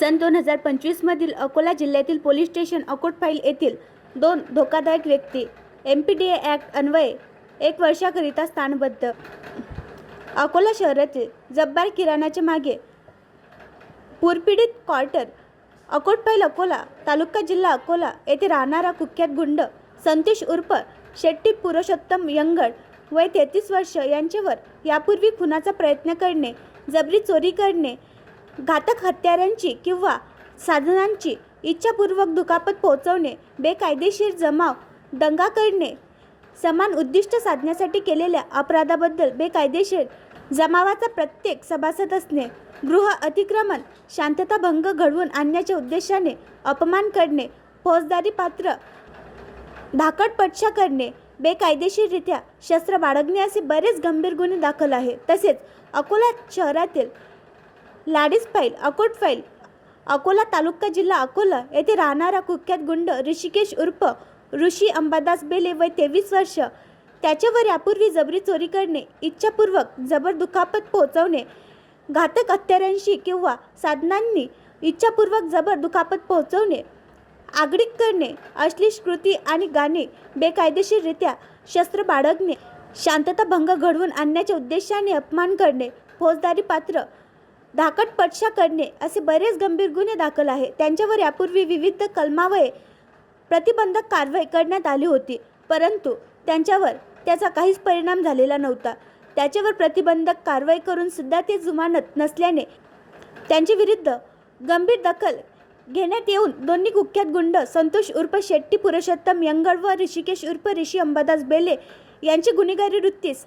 सन दोन हजार पंचवीसमधील अकोला जिल्ह्यातील पोलीस स्टेशन अकोटफाईल येथील दोन धोकादायक व्यक्ती M P D A act अन्वये एक वर्षाकरिता स्थानबद्ध. अकोला शहरातील जब्बार किराणाच्या मागे पूरपीडित क्वार्टर अकोटफाईल अकोला तालुका जिल्हा अकोला येथे राहणारा कुख्यात गुंड संतोष उर्फ शेट्टी पुरुषोत्तम यंगड वय तेहतीस वर्ष यांच्यावर यापूर्वी खुनाचा प्रयत्न करणे जबरी चोरी करणे घातक हत्यारांची किंवा साधनांची इच्छापूर्वक दुखापत पोहोचवणे बेकायदेशीर जमाव दंगा करणे समान उद्दिष्ट साधण्यासाठी केलेल्या अपराधाबद्दल बेकायदेशीर जमावाचा प्रत्येक सभासद असणे गृह अतिक्रमण शांतताभंग घडवून आणण्याच्या उद्देशाने अपमान करणे फौजदारी पात्र धाकटपटशा करणे बेकायदेशीररित्या शस्त्र बाळगणे असे बरेच गंभीर गुन्हे दाखल आहे तसेच अकोला शहरातील ladies file Akot file Akola taluka जिल्हा अकोला येथे राहणारा कुख्यात गुंड ऋषिकेश उर्फ ऋषी अंबादास बेले वय तेवीस वर्ष. त्याच्यावर यापूर्वी जबरी चोरी करणे इच्छापूर्वक जबर दुखापत पोहोचवणे घातक हत्यारांशी किंवा साधनांनी इच्छापूर्वक जबर दुखापत पोहोचवणे आगळीक करणे अश्लील कृती आणि गाणे बेकायदेशीररित्या शस्त्र बाळगणे शांतताभंग घडवून आणण्याच्या उद्देशाने अपमान करणे फौजदारी पात्र धाकटपटशा करणे असे बरेच गंभीर गुन्हे दाखल आहे त्यांच्यावर यापूर्वी विविध कलमावये प्रतिबंधक कारवाई करण्यात आली होती. परंतु त्यांच्यावर त्याचा काहीच परिणाम झालेला नव्हता. त्याच्यावर प्रतिबंधक कारवाई करून सुद्धा ते जुमानत नसल्याने त्यांच्या विरुद्ध गंभीर दखल घेण्यात येऊन दोन्ही कुख्यात गुंड संतोष उर्फ शेट्टी पुरुषोत्तम यंगड व ऋषिकेश उर्फ ऋषी अंबादास बेले यांची गुन्हेगारी वृत्तीस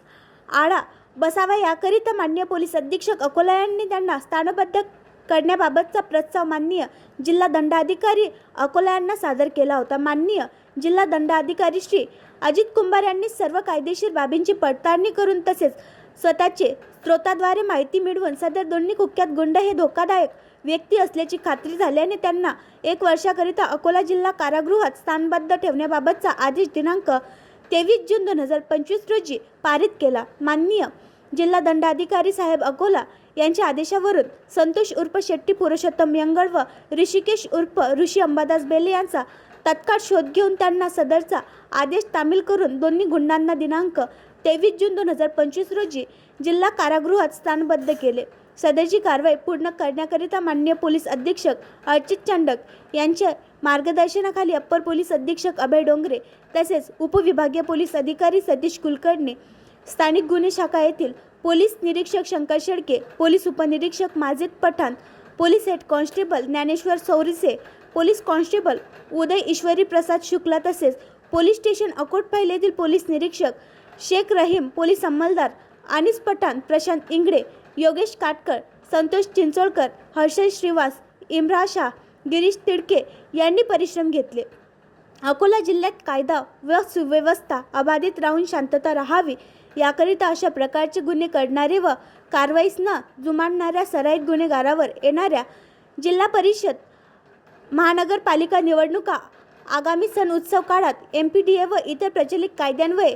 आळा बसावा याकरिता मान्य पोलीस अधीक्षक अकोला यांनी त्यांना स्थानबद्ध करण्याबाबतचा प्रस्ताव माननीय जिल्हा दंडाधिकारी अकोला यांना सादर केला होता. माननीय जिल्हा दंडाधिकारी श्री अजित कुंभार यांनी सर्व कायदेशीर बाबींची पडताळणी करून तसेच स्वतःचे स्रोताद्वारे माहिती मिळवून सदर दोन्ही कुख्यात गुंड हे धोकादायक व्यक्ती असल्याची खात्री झाल्याने त्यांना एक वर्षाकरिता अकोला जिल्हा कारागृहात स्थानबद्ध ठेवण्याबाबतचा आदेश दिनांक तेवीस जून दोन हजार पंचवीस रोजी पारित केला. माननीय जिल्हा दंडाधिकारी साहेब अकोला यांच्या आदेशावरून संतोष उर्फ शेट्टी पुरुषोत्तम यंगळ व ऋषिकेश उर्फ ऋषी अंबादास बेले यांचा तत्काळ शोध घेऊन त्यांना सदरचा आदेश तामील करून दोन्ही गुंडांना दिनांक तेवीस जून दोन हजार पंचवीस रोजी जिल्हा कारागृहात स्थानबद्ध केले. सदरची कारवाई पूर्ण करण्याकरिता माननीय पोलीस अधीक्षक अर्चित चांडक यांच्या मार्गदर्शनाखाली अप्पर पोलीस अधीक्षक अभय डोंगरे तसेच उपविभागीय पोलीस अधिकारी सतीश कुलकर्णी स्थानिक गुन्हे शाखा येथील पोलीस निरीक्षक शंकर शेडके पोलीस उपनिरीक्षक Majid Pathan police head constable Dnyaneshwar Saurise police constable Uday Ishwari Prasad Shukla तसेच पोलीस स्टेशन अकोट येथील पोलीस निरीक्षक शेख रहीम पोलीस अंमलदार अनिस पठाण प्रशांत इंगडे योगेश काटकर संतोष चिंचोळकर हर्षल श्रीवास इम्रा शाह गिरीश तिडके यांनी परिश्रम घेतले. अकोला जिल्ह्यात कायदा व सुव्यवस्था अबाधित राहून शांतता राहावी याकरिता अशा प्रकारचे गुन्हे करणारे व कारवाईस न जुमानणाऱ्या सराईत गुन्हेगारावर येणाऱ्या जिल्हा परिषद महानगरपालिका निवडणुका आगामी सण उत्सव काळात एम पी डी ए व इतर प्रचलित कायद्यान्वये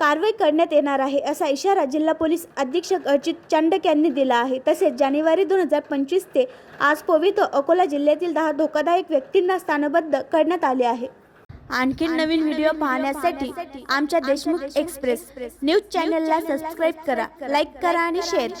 कारवाई करण्यात येणार आहे असा इशारा जिल्हा पोलीस अधीक्षक अर्चित चांडक यांनी दिला आहे. तसेच जानेवारी दोन हजार पंचवीस ते आज पोवितो अकोला जिल्ह्यातील दहा धोकादायक व्यक्तींना स्थानबद्ध करण्यात आले आहे. आणखी नवीन व्हिडिओ पाहण्यासाठी आमच्या देशमुख एक्सप्रेस न्यूज चॅनलला सबस्क्राईब करा लाईक करा आणि शेअर करा.